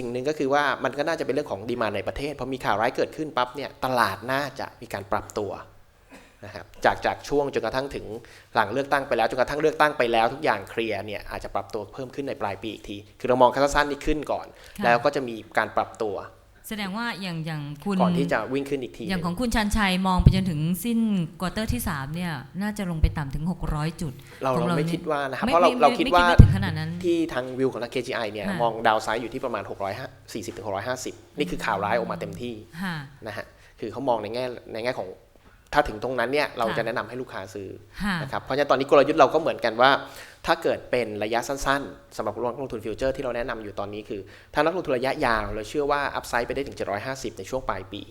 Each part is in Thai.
สิ่งหนึ่งก็คือว่ามันก็น่าจะเป็นเรื่องของดีมาในประเทศพอมีข่าวร้ายเกิดขึ้นปั๊บเนี่ยตลาดน่าจะมีการปรับตัวนะครับจากจากช่วงจนกระทั่งถึงหลังเลือกตั้งไปแล้วจนกระทั่งเลือกตั้งไปแล้วทุกอย่างเคลียร์เนี่ยอาจจะปรับตัวเพิ่มขึ้นในปลายปีอีกที คือเรามองขั้นสั้นนี่ขึ้นก่อน แล้วก็จะมีการปรับตัว แสดงว่าอย่างอย่างคุณก่อนที่จะวิ่งขึ้นอีกที อย่างหขนึ่องคุณชันชัยมองไปจนถึงสิ้นควอเตอร์ที่ 3 เนี่ย น่าจะลงไปต่ำถึง 600 จุด เราของเราเราไม่เนี่ยคิดว่านะครับไม่เพราะเราไม่เราคิดไม่ว่าไม่ถึงขนาดนั้นที่ทางวิวของทาง KGI เนี่ยค่ะมองดาวไซด์อยู่ที่ประมาณ 640ถึง650 นี่คือข่าวร้ายออกมาเต็มที่ค่ะนะฮะคือเขามองในแง่ในแง่ของถ้าถึงตรงนั้นเนี่ยเราค่ะจะแนะนำให้ลูกค้าซื้อค่ะนะครับเพราะฉะนั้นตอนนี้กลยุทธ์เราก็เหมือนกันว่า ถ้าเกิดเป็นระยะสั้นๆสำหรับนักลงทุนฟิวเจอร์ที่เราแนะนำอยู่ตอนนี้คือ ถ้านักลงทุนระยะยาวเราเชื่อว่าอัพไซด์ไปได้ถึง 750 ในช่วงปลายปี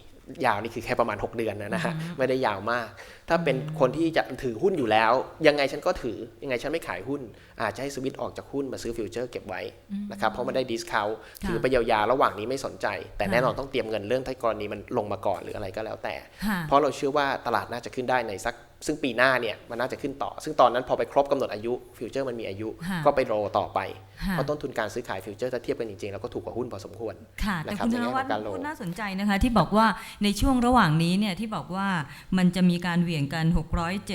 ยาวนี่คือแค่ประมาณ 6 เดือนนะนะฮะไม่ได้ยาวมาก ถ้าเป็นคนที่จะถือหุ้นอยู่แล้ว ยังไงฉันก็ถือยังไงฉันไม่ขายหุ้น อาจจะให้สวิตช์ออกจากหุ้นมาซื้อฟิวเจอร์เก็บไว้นะครับเพราะมันได้ดิสคาวถือไปยาวๆระหว่างนี้ไม่สนใจ แต่แน่นอนต้องเตรียมเงินเรื่องถ้ากรณีมันลงมาก่อนหรืออะไรก็แล้วแต่ค่ะเพราะเราเชื่อว่าตลาดน่าจะขึ้นได้ในสัก ซึ่งปีหน้าเนี่ยมันน่าจะขึ้นต่อ ซึ่งตอนนั้นพอไปครบกำหนดอายุฟิวเจอร์มันมีอายุค่ะก็ไปโรต่อไปค่ะเพราะต้นทุนการซื้อขายฟิวเจอร์ถ้าเทียบกันจริงๆ แล้วก็ถูกกว่าหุ้นพอสมควรค่ะแต่นะครับคุณธในนแง่วัฒของน์การลงพูดน่าสนใจนะคะ ที่บอกว่าในช่วงระหว่างนี้เนี่ยที่บอกว่ามันจะมีการเหวี่ยงกัน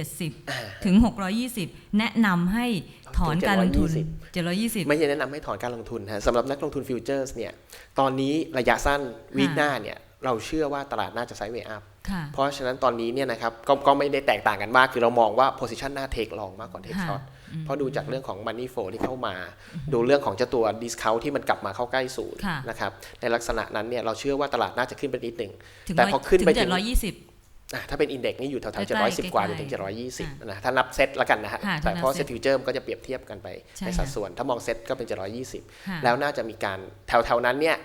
670 ถึง 620 แนะนำให้ถอนการลงทุน 720 ไม่ใช่แนะนำให้ถอนการลงทุนฮะสำหรับนักลงทุนฟิวเจอร์สเนี่ยตอนนี้ระยะสั้นวีคหน้าเนี่ยเราเชื่อว่าตลาดน่าจะไซด์เวย์อัพค่ะ เพราะฉะนั้นตอนนี้เนี่ยนะครับกก็ไม่ได้แตกต่างกันมาก คือเรามองว่า position หน้าเทคลองมากกว่าเทคค่ะช็อตเพราะดูจากเรื่องของ money flow ที่เข้ามา ดูเรื่องของเจ้าตัว discount ที่มันกลับมาเข้าใกล้ศูนย์ค่ะนะครับในลักษณะนั้นเนี่ยเราเชื่อว่าตลาดน่าจะขึ้นไปนิดหนึ่งถึงแต่ร้อยพอขึ้นไปถึถึงง720อะถ้าเป็นอินเด็กซ์นี่อยู่แถวๆใกล้ๆ710กว่าจใกล้ๆนถึงค่ะ720นะถ้านับเซตแล้วกันนะฮะค่ะแต่ถ้านับเพราะเซเซตตฟิวเจอร์มันก็จะเปรียบเทียบกันไปใช่ในสัดค่ะส่วน ถ้ามองเซตก็เป็นค่ะ720แล้วน่าจะมีการแถวๆนั้นเนี่ย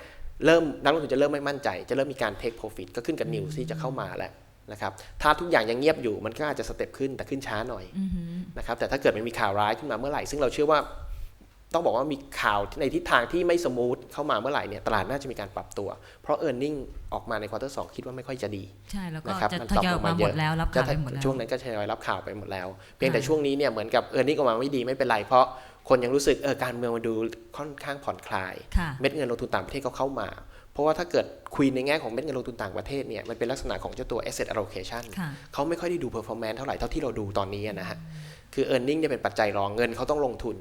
เริ่มนักลงทุนจะเริ่มไม่มั่นใจ จะเริ่มมีการเทคโปรฟิตก็ขึ้นกับนิวที่จะเข้ามาแล้วนะครับถ้าทุกอย่างยังเงียบอยู่มันก็อาจจะสเต็ปขึ้นแต่ขึ้นช้าหน่อยอือหือนะครับแต่ถ้าเกิดมันมีข่าวร้ายขึ้นมาเมื่อไหร่ ซึ่งเราเชื่อว่าต้องบอกว่ามีข่าวในทิศทางที่ไม่สมูทเข้ามาเมื่อไหร่เนี่ยตลาดน่าจะมีการปรับตัว เพราะ e a r n i n g ออกมาในควอเตอร์สคิดว่าไม่ค่อยจะดี ใช่แล้วก็นะครับจะมันทตอบยอยลองอกมามาเยหมอะดแล้วรับก็ข่าวไปหมดแล้วช่วงนั้นก็ทยอยรับข่าวไปหมดแล้ว เพียงแต่ค่ะช่วงนี้เนี่ยเหมือนกับ e a r n i n g ออกมาไม่ดีไม่เป็นไรเพราะ คนยังรู้สึกเออการเมืองมาดูค่อนข้างผ่อนคลายค่ะเม็ดเงินลงทุนต่างประเทศก็เข้ามา เพราะว่าถ้าเกิดคุยในแง่ของเม็ดเงินลงทุนต่างประเทศเนี่ยมันเป็นลักษณะของเจ้าตัว asset allocation ค่ะเขาไม่ค่อยได้ดู performance เท่าไหร่เท่าที่เราดูตอนนี้อะนะฮะคือ e a r n i n g เนี่ยเป็นปัจจัยรองเงินเขาต้องลงทุน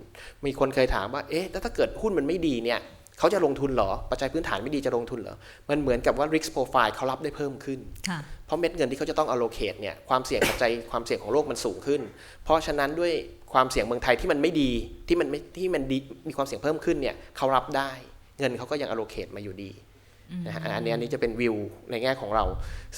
มีคนเคยถามว่าเอ๊ะแล้วถ้าเกิดหุ้นมันไม่ดีเนี่ย เขาจะลงทุนเหรอ ปัจจัยพื้นฐานไม่ดีจะลงทุนเหรอ มันเหมือนกับว่า risk profile เขารับได้เพิ่มขึ้นค่ะเพราะเม็ดเงินที่เขาจะต้อง allocate เนี่ยความเสี่ยงปัจจัยความเสี่ยงของโลกมันสูงขึ้น เพราะฉะนั้นด้วยความเสี่ยงเมืองไทยที่มันไม่ดีที่มันไม่ที่มันดีมีความเสี่ยงเพิ่มขึ้นเนี่ยเขารับได้ เงินเขาก็ยัง allocate มาอยู่ดี นะฮะอันนี้อันนี้จะเป็นวิวในแง่ของเรา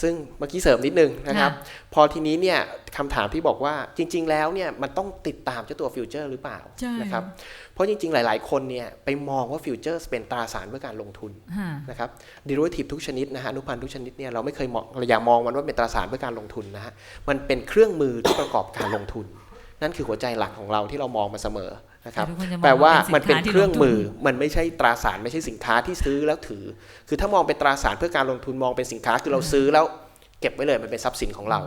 ซึ่งเมื่อกี้เสริมนิดนึงนะครับ พอทีนี้เนี่ยคำถามที่บอกว่าจริง ๆ แล้วเนี่ยมันต้องติดตามเจ้าตัวฟิวเจอร์หรือเปล่าใช่นะครับ เพราะจริง ๆ หลาย ๆ คนเนี่ยไปมองว่าฟิวเจอร์เป็นตราสารเพื่อการลงทุนค่ะนะครับดิโรทีฟทุกชนิดนะฮะอนุพันธ์ทุกชนิดเนี่ยเราไม่เคยมองเราอย่ามองมันว่าเป็นตราสารเพื่อการลงทุนนะฮะมันเป็นเครื่องมือที่ประกอบการลงทุน นั่นคือหัวใจหลักของเราที่เรามองมาเสมอ นะครับทุกคนจะมองแปลว่าว่าเป็มันนสิเป็นนค้าที่เครื่องมือลงทุมันไม่ใช่ตราสารไม่ใช่สินค้าที่ซื้อแล้วถือ คือถ้ามองเป็นตราสารเพื่อการลงทุนมองเป็นสินค้าคือเราซื้อแล้วเก็บไว้เลยมันเป็นทรัพย์สินของเรา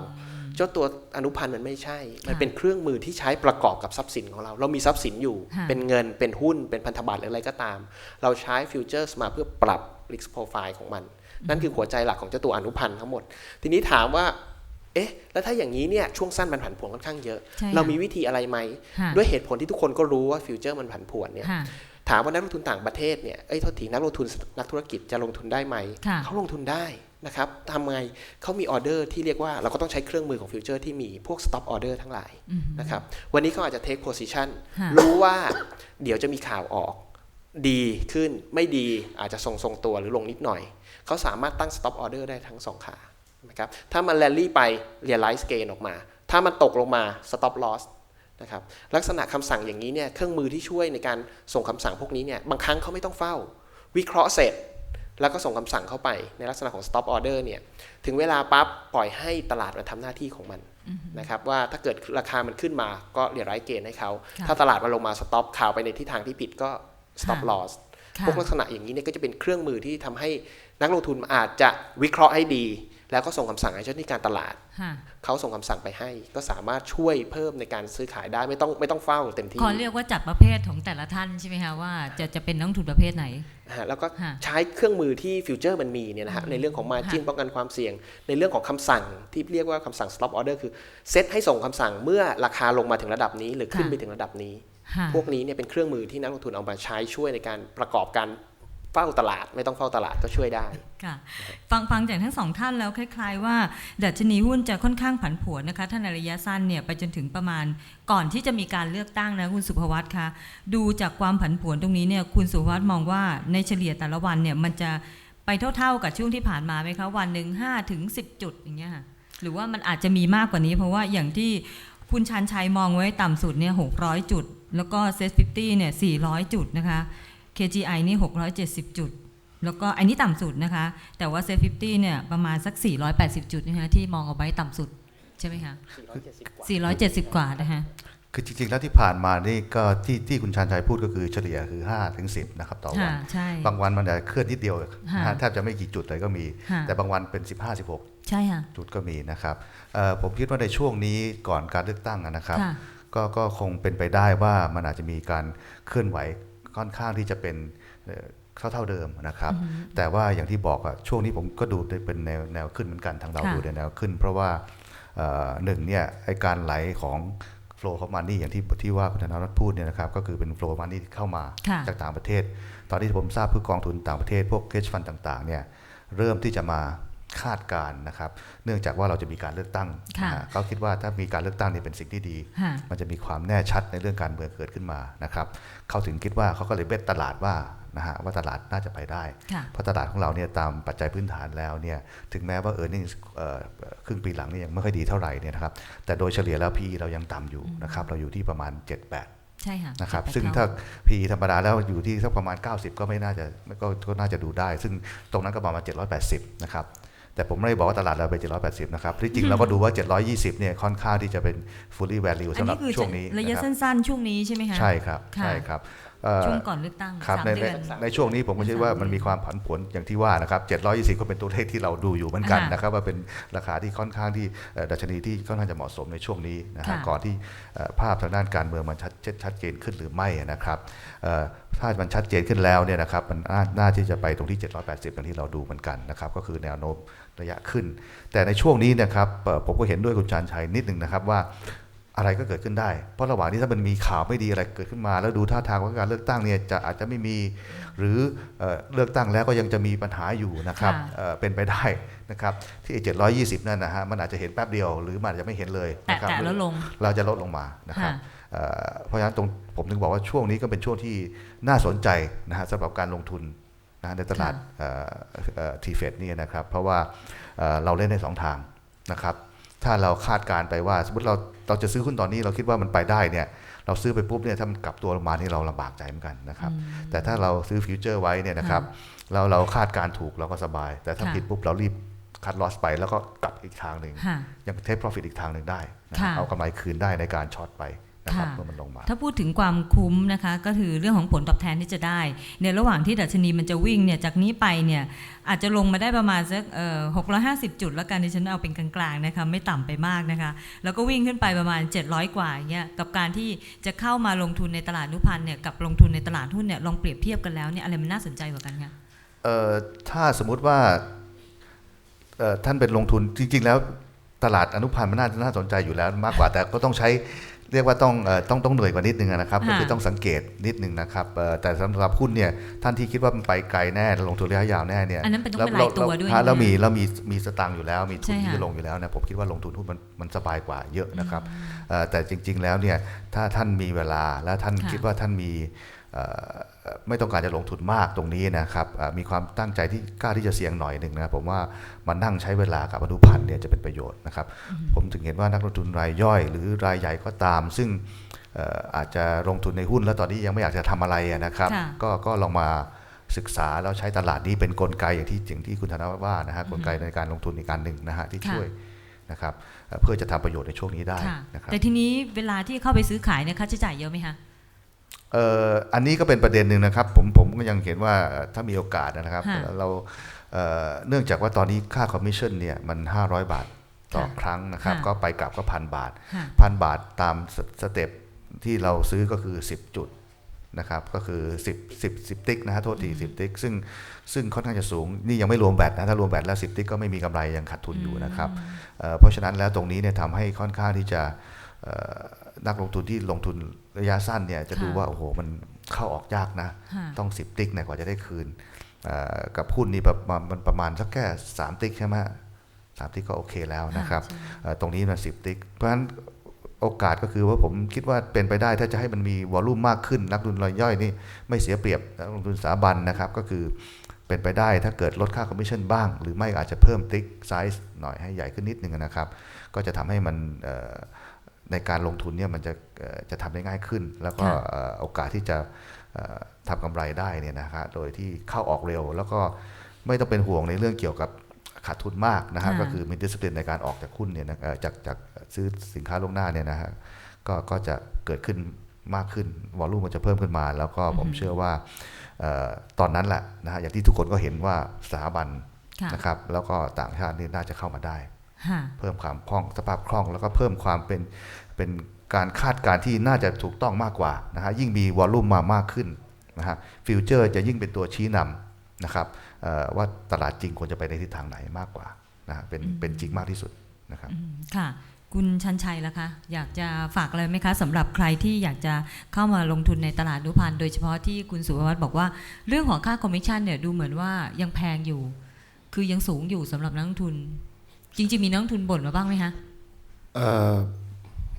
เจ้าตัวอนุพันธ์มันไม่ใช่ มันเป็นเครื่องมือที่ใช้ประกอบกับทรัพย์สินของเรา เรามีทรัพย์สินอยู่ค่ะเป็นเงินเป็นหุ้นเป็นพันธบัตรหรืออะไรก็ตาม เราใช้ฟิวเจอร์สมาเพื่อปรับ risk profile ของมัน นั่นคือหัวใจหลักของเจ้าตัวอนุพันธ์ทั้งหมด ทีนี้ถามว่า เอ๊ะ แล้วถ้าอย่างนี้เนี่ยช่วงสั้นมันผันผวนค่อนข้างเยอะใช่เราค่ะมีวิธีอะไรไหมค่ะด้วยเหตุผลที่ทุกคนก็รู้ว่าฟิวเจอร์มันผันผวนเนี่ยค่ะถามว่านักลงทุนต่างประเทศเนี่ยเอ้ยโทษทีนักลงทุนนักธุรกิจจะลงทุนได้ไหมค่ะเขาลงทุนได้นะครับทำไงเขามีออเดอร์ที่เรียกว่าเราก็ต้องใช้เครื่องมือของฟิวเจอร์ที่มีพวก stop order ทั้งหลายอืมนะครับวันนี้เขาอาจจะ take position ค่ะรู้ว่าเดี๋ยวจะมีข่าวออกดีขึ้นไม่ดีอาจจะทรงทรงๆตัวหรือลงนิดหน่อย เขาสามารถตั้ง stop order ได้ทั้งสองขา นะครับถ้ามัน rally ไป realize gain ออกมา ถ้ามันตกลงมา stop loss นะครับลักษณะคำสั่งอย่างนี้เนี่ยเครื่องมือที่ช่วยในการส่งคำสั่งพวกนี้เนี่ยบางครั้งเขาไม่ต้องเฝ้า วิเคราะห์เสร็จ แล้วก็ส่งคำสั่งเข้าไปในลักษณะของ stop order เนี่ยถึงเวลาปั๊บปล่อยให้ตลาดมันทำหน้าที่ของมันนะครับว่าถ้าเกิดราคามันขึ้นมาก็เรียรายเกณฑ์ให้เขาค่ะถ้าตลาดมันลงมา stop ข่าวไปในทิศทางที่ผิดก็ stop ค่ะ loss ค่ะพวกลักษณะอย่างนี้เนี่ยก็จะเป็นเครื่องมือที่ทำให้นักลงทุนอาจจะวิเคราะห์ให้ดี แล้วก็ส่งคำสั่งให้เจ้าหน้าที่การตลาดค่ะเขาส่งคำสั่งไปให้ ก็สามารถช่วยเพิ่มในการซื้อขายได้ไม่ต้องไม่ต้องเฝ้าเต็มที่ขอเรียกว่าจัดประเภทของแต่ละท่านใช่ไหมคะว่าจะจะเป็นนักลงทุนประเภทไหนฮะแล้วก็ค่ะใช้เครื่องมือที่ฟิวเจอร์มันมีเนี่ยนะฮะในเรื่องของ margin ป้องกันความเสี่ยง ในเรื่องของคำสั่งที่เรียกว่าคำสั่ง stop order คือเซตให้ส่งคำสั่งเมื่อราคาลงมาถึงระดับนี้ หรือขึ้นค่ะไปถึงระดับนี้ค่ะพวกนี้เนี่ยเป็นเครื่องมือที่นักลงทุนเอามาใช้ช่วยในการประกอบการ เฝ้าตลาดไม่ต้องเฝ้าตลาดก็ช่วยได้ค่ะฟังฟังจากทั้งสองท่านแล้วคล้าย ๆ ว่าดัชนีหุ้นจะค่อนข้างผันผวนนะคะถ้าในระยะสั้นเนี่ยไปจนถึงประมาณก่อนที่จะมีการเลือกตั้งนะคุณสุภวัตคะดูจากความผันผวนตรงนี้เนี่ยคุณสุภวัตมองว่าในเฉลี่ยแต่ละวันเนี่ยมันจะไปเท่าๆกับช่วงที่ผ่านมาไหมคะวันหนึ่งห้าถึงสิบจุดอย่างเงี้ยค่ะหรือว่ามันอาจจะมีมากกว่านี้เพราะว่าอย่างที่คุณชันชัยมองไว้ต่ำสุดเนี่ยหกร้อยจุด แล้วก็เซสฟิฟตี้เนี่ยสี่ร้อยจุดนะคะ KGI นี่ 670 จุด แล้วก็อันนี้ต่ำสุดนะคะ แต่ว่าเซฟฟิฟตี้เนี่ย ประมาณสัก 480 จุดนะคะที่มองเอาไว้ต่ำสุด ใช่ไหมคะ 470 กว่านะคะคือจริงๆ แล้วที่ผ่านมานี่ก็ที่ที่คุณชานชัยพูดก็คือเฉลี่ยคือ5ถึง10 นะครับต่อวัค่ะนใช่บางวันมันจะเคลื่อนนิดเดียวค่ะนะฮะแทบจะไม่กี่จุดเลยก็มีค่ะแต่บางวันเป็น 15 16 ใช่ค่ะจุดก็มีนะครับเอ่อผมคิดว่าในช่วงนี้ก่อนการเลือกตั้งอะนะครับค่ะก็ก็คงเป็นไปได้ว่ามันอาจจะมีการเคลื่อนไหว ค่อนข้างที่จะเป็นเอ่อเท่าเท่าเดิมนะครับ แต่ว่าอย่างที่บอกอะช่วงนี้ผมก็ดูเป็นแนวแนวขึ้นเหมือนกันทางเราค่ะดูในแนวขึ้น เพราะว่าเอ่อหนึ่งเนี่ยไอการไหลของ flow of money อย่างที่ที่ว่าคุณธนารัตน์พูดเนี่ยนะครับก็คือเป็น flow of money ที่เข้ามาค่ะจากต่างประเทศ ตอนที่ผมทราบเพื่อกองทุนต่างประเทศพวก hedge fund ต่างๆเนี่ยเริ่มที่จะมา คาดการณ์นะครับ เนื่องจากว่าเราจะมีการเลือกตั้งค่ะนะฮะเขาคิดว่าถ้ามีการเลือกตั้งเนี่ยเป็นสิ่งที่ดีค่ะมันจะมีความแน่ชัดในเรื่องการเมืองเกิดขึ้นมานะครับเขาถึงคิดว่าเขาก็เลยเบสตลาดว่านะฮะว่าตลาดน่าจะไปได้ค่ะเพราะตลาดของเราเนี่ยตามปัจจัยพื้นฐานแล้วเนี่ยถึงแม้ว่าเออร์เน็งครึ่งปีหลังนี่ยังไม่ค่อยดีเท่าไหร่เนี่ยนะครับแต่โดยเฉลี่ยแล้ว PE เรายังต่ำอยู่นะครับเราอยู่ที่ประมาณ 7-8ใช่ค่ะนะครับเจ็ดแปดซึ่งเท่ถ้า PE ธรรมดาแล้วอยู่ที่สักประมาณ 90 ก็ไม่น่าจะก็ก็น่าจะดูได้ ซึ่งตรงนั้นก็ประมาณ780 นะครับ แต่ผมไม่ได้บอกว่าตลาดเราไป 780 นะครับ ที่จริงเราก็ดูว่า 720 เนี่ยค่อนข้างที่จะเป็น fully value อันสำหรันี้บคือช่วงนี้ระยะนะครับสั้นๆ ช่วงนี้ใช่ไหมคะ ใช่ครับค่ะใช่ครับเอ่อช่วงก่อนเลือกตั้งครับสามในในเดือนในช่วงนี้ผมก็คิดว่าสามเดือนมันมีความผันผวนอย่างที่ว่านะครับ 720 ก็เป็นตัวเลขที่เราดูอยู่เหมือนกันค่ะนะครับ ว่าเป็นราคาที่ค่อนข้างที่เอ่อดัชนีที่ค่อนข้างจะเหมาะสมในช่วงนี้นะฮะค่ะก่อนที่เอ่อภาพทางด้านการเมืองมันชัดเจนชัดเจนขึ้นหรือไม่นะครับเอ่อถ้ามันชัดเจนขึ้นแล้วเนี่ยนะครับมันน่าน่าที่จะไปตรงที่ 780อย่างที่เราดูเหมือนกันนะครับก็คือแนวโน้ม ระยะขึ้น แต่ในช่วงนี้นะครับเอ่อผมก็เห็นด้วยคุณชานชัยนิดหนึ่งนะครับว่าอะไรก็เกิดขึ้นได้ เพราะระหว่างนี้ถ้ามันมีข่าวไม่ดีอะไรเกิดขึ้นมา แล้วดูท่าทางว่าการเลือกตั้งเนี่ยจะอาจจะไม่มี หรือเอ่อเลือกตั้งแล้วก็ยังจะมีปัญหาอยู่นะครับค่ะเอ่อเป็นไปได้นะครับที่720 นั่นนะฮะมันอาจจะเห็นแป๊บเดียว หรือมันอาจจะไม่เห็นเลยแตะนะครับแตะแล้วลงเราจะลดลงมานะครับค่ะเอ่อเพราะฉะนั้นตรงผมถึงบอกว่าช่วงนี้ก็เป็นช่วงที่น่าสนใจนะฮะสำหรับการลงทุน นะฮะในตลาดทีเฟดนี่ยนะครับ เพราะว่าเอ่อเราเล่นได้สองทางนะครับถ้าเราคาดการณ์ไปว่า สมมติเราเราจะซื้อหุ้นตอนนี้เราคิดว่ามันไปได้เนี่ยเราซื้อไปปุ๊บเนี่ยถ้ามันกลับตัวลงมานี่เราลำบากใจเหมือนกันนะครับ แต่ถ้าเราซื้อฟิวเจอร์ไว้เนี่ยนะครับเราเราคาดการณ์ถูกเราก็สบาย แต่ถ้าค่ะผิดปุ๊บเรารีบคัดลอสไปแล้วก็กลับอีกทางหนึ่งค่ะยังเทค profit อีกทางหนึ่งได้นะค่ะเอากำไรคืนได้ในการช็อตไป นะครับค่ะเมื่อมันลงมา ถ้าพูดถึงความคุ้มนะคะก็คือเรื่องของผลตอบแทนที่จะได้ในระหว่างที่ดัชนีมันจะวิ่งเนี่ยจากนี้ไปเนี่ยอาจจะลงมาได้ประมาณสักเอ่อ650จุด แล้วกันดิฉันเอาเป็นกลางๆนะคะไม่ต่ำไปมากนะคะ แล้วก็วิ่งขึ้นไปประมาณ 700 กว่าอย่างเงี้ยกับการที่จะเข้ามาลงทุนในตลาดนุพันธ์เนี่ยกับลงทุนในตลาดหุ้นเนี่ยลองเปรียบเทียบกันแล้วเนี่ยอะไรมันน่าสนใจกว่ากันคะเอ่อถ้าสมมุติว่าเอ่อท่านเป็นลงทุนจริง ๆ แล้วตลาดอนุพันธ์มันน่าน่าสนใจอยู่แล้วมากกว่าแต่ก็ต้องใช้ เรียกว่าต้องเอ่อต้องต้องเหนื่อยกว่านิดนึงนะครับค่ะก็คือต้องสังเกตนิดนึงนะครับเอ่อแต่สำหรับหุ้นเนี่ยท่านที่คิดว่ามันไปไกลแน่ลงทุนระยะยาวแน่เนี่ยอันนั้นเป็นต้องเป็นรายตัวด้วยแล้นะแล้วมีแล้วมีมีสตางค์อยู่แล้วมีทุนใช่ค่ะที่จะลงอยู่แล้วนะผมคิดว่าลงทุนหุ้นมันมันสบายกว่าเยอะนะครับเอ่อแต่จริง ๆแล้วเนี่ยถ้าท่านมีเวลาและท่านค่ะคิดว่าท่านมีเอ่อ ไม่ต้องการจะลงทุนมากตรงนี้นะครับเอ่อมีความตั้งใจที่กล้าที่จะเสี่ยงหน่อยหนึ่งนะผมว่ามานั่งใช้เวลากับอนุพันธ์เนี่ยจะเป็นประโยชน์นะครับ ผมถึงเห็นว่านักลงทุนรายย่อย หรือรายใหญ่ก็ตาม ซึ่งเอ่ออาจจะลงทุนในหุ้นแล้วตอนนี้ยังไม่อยากจะทำอะไรอะนะครับค่ะก็ก็ลองมาศึกษาแล้วใช้ตลาดนี้เป็นกลไกอย่างที่สิ่งที่คุณธนวัฒน์ว่านะฮะกลไกในการลงทุนอีกการหนึ่งนะฮะที่ค่ะช่วยนะครับเอ่อเพื่อจะทำประโยชน์ในช่วงนี้ได้ค่ะนะครับแต่ทีนี้เวลาที่เข้าไปซื้อขายเนี่ยค่าใช้จ่ายเยอะไหมคะเอ่ออันนี้ก็เป็นประเด็นหนึ่งนะครับ ผมผมก็ยังเห็นว่าถ้ามีโอกาสนะครับค่ะเราเอ่อเนื่องจากว่าตอนนี้ค่าคอมมิชชั่นเนี่ยมัน 500 บาทต่อค่ะครั้งนะครับค่ะก็ไปกลับก็พันบาทค่ะพันบาทตามสสเต็ปที่เราซื้อก็คือ 10 จุดนะครับก็คือ 10 10 10 ติ๊กนะฮะโทษที10 ติ๊ก ซึ่งซึ่งค่อนข้างจะสูง นี่ยังไม่รวมแบตนะถ้ารวมแบตแล้ว 10 ติ๊กก็ไม่มีกำไรยังขาดทุนอยู่นะครับเอ่อเพราะฉะนั้นแล้วตรงนี้เนี่ยทำให้ค่อนข้างที่จะเอ่อ นักลงทุนที่ลงทุนระยะสั้นเนี่ยจะดูค่ะว่าโอ้โหมันเข้าออกยากนะค่ะต้อง10ติ๊กเนี่ยกว่าจะได้คืนเอ่อกับหุ้นนี่ประมาณมันประมาณสักแค่3ติ๊กใช่ไหมสามติ๊กก็โอเคแล้วนะครับใช่เอ่อตรงนี้มันสิบติ๊ก เพราะฉะนั้นโอกาสก็คือว่าผมคิดว่าเป็นไปได้ถ้าจะให้มันมีวอลลุ่มมากขึ้น นักลงทุนรายย่อยนี่ไม่เสียเปรียบนักลงทุนสถาบันนะครับก็คือเป็นไปได้ถ้าเกิดลดค่าคอมมิชชั่นบ้าง หรือไม่อาจจะเพิ่มติ๊กไซส์หน่อยให้ใหญ่ขึ้นนิดนึงนะครับ ก็จะทำให้มันเอ่อ ในการลงทุนเนี่ยมันจะเอ่อจะทำได้ง่ายขึ้น แล้วก็ค่ะเอ่อโอกาสที่จะเอ่อทำกำไรได้เนี่ยนะครับโดยที่เข้าออกเร็ว แล้วก็ไม่ต้องเป็นห่วงในเรื่องเกี่ยวกับขาดทุนมากนะครับค่ะก็คือมีดิส i ปลินในการออกจากหุ้นเนี่ยนะเอ่อจากจากซื้อสินค้าล่วงหน้าเนี่ยนะฮะก็ก็จะเกิดขึ้นมากขึ้นวอลลุ่มมันจะเพิ่มขึ้นมา แล้วก็ผมเชื่อว่าเอ่อตอนนั้นแหละนะฮะอย่างที่ทุกคนก็เห็นว่าสถาบันค่ะนะครับแล้วก็ต่างชาตินี่น่าจะเข้ามาได้ค่ะเพิ่มความคล่องสภาพคล่อง แล้วก็เพิ่มความเป็น เป็นการคาดการณ์ที่น่าจะถูกต้องมากกว่านะฮะยิ่งมีวอลลุ่มมามากขึ้นนะฮะฟิวเจอร์จะยิ่งเป็นตัวชี้นำนะครับเอ่อว่าตลาดจริงควรจะไปในทิศทางไหนมากกว่านะฮะเป็นเป็นจริงมากที่สุดนะครับอืมค่ะคุณชันชัยล่ะคะ อยากจะฝากอะไรไหมคะสำหรับใครที่อยากจะเข้ามาลงทุนในตลาดนุพันธ์โดยเฉพาะที่คุณสุภวัตบอกว่าเรื่องของค่าคอมมิชชั่นเนี่ยดูเหมือนว่ายังแพงอยู่ คือยังสูงอยู่สำหรับนักลงทุน จริง ๆ มีนักลงทุนบ่นมาบ้างไหมคะเอ่อ